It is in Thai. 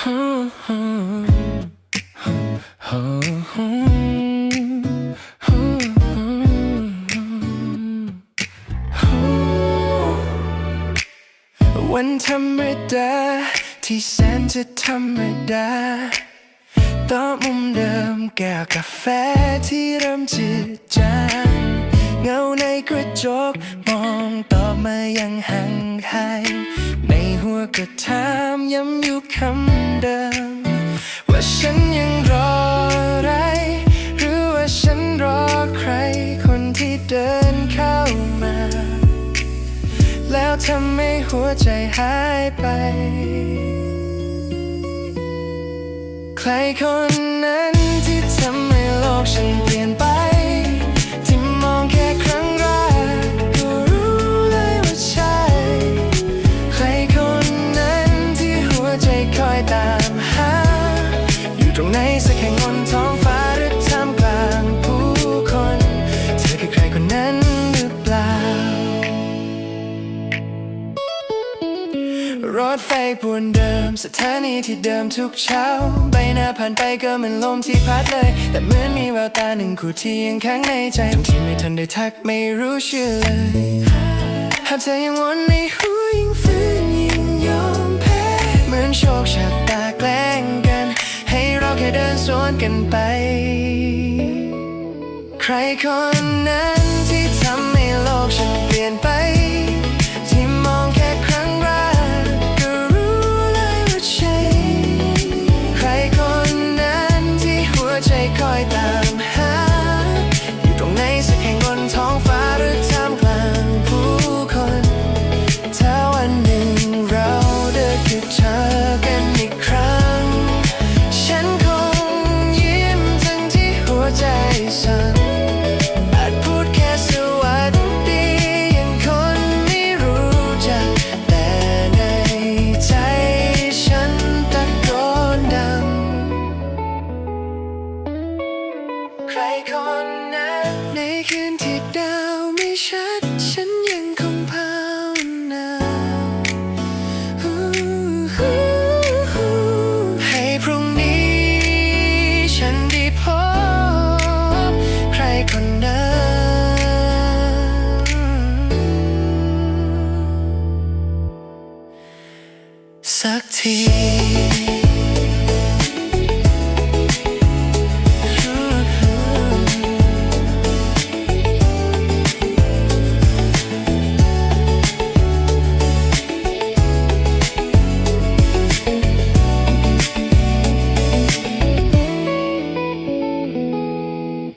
วันธรรมดา ที่แสนจะธรรมดาโต๊ะมุมเดิมแก้วกาแฟที่เริ่มจืดจางเงาในกระจกมองต่อมายังห่างหาย หัวก็ถามย้ำอยู่คำเดิม ว่าฉันยังรออะไร หรือว่าฉันรอใคร คนที่เดินเข้ามา แล้วทำให้หัวใจหายไป ใครคนนั้นที่ทำให้โลกฉัน รถไฟปวนเดิม สถานีที่เดิมทุกเช้า ใบหน้าผ่านไปก็เหมือนลมที่พัดเลย แต่เหมือนมีแววตาหนึ่งคู่ที่ยังค้างในใจทั้งที่ไม่ทันได้ทักไม่รู้ชื่อเลยหากเธอยังวนในหูยิ่งฝืนยิ่งยอมแพ้เหมือนโชคชะตาแกล้งกัน ให้เราแค่เดินสวนกันไป ใครคนนั้น ใครคนนั้นในคืนที่ดาวไม่ชัด ฉันยังคงภาวนาให้พรุ่งนี้ ฉันได้พบ ใครคนนั้นสักที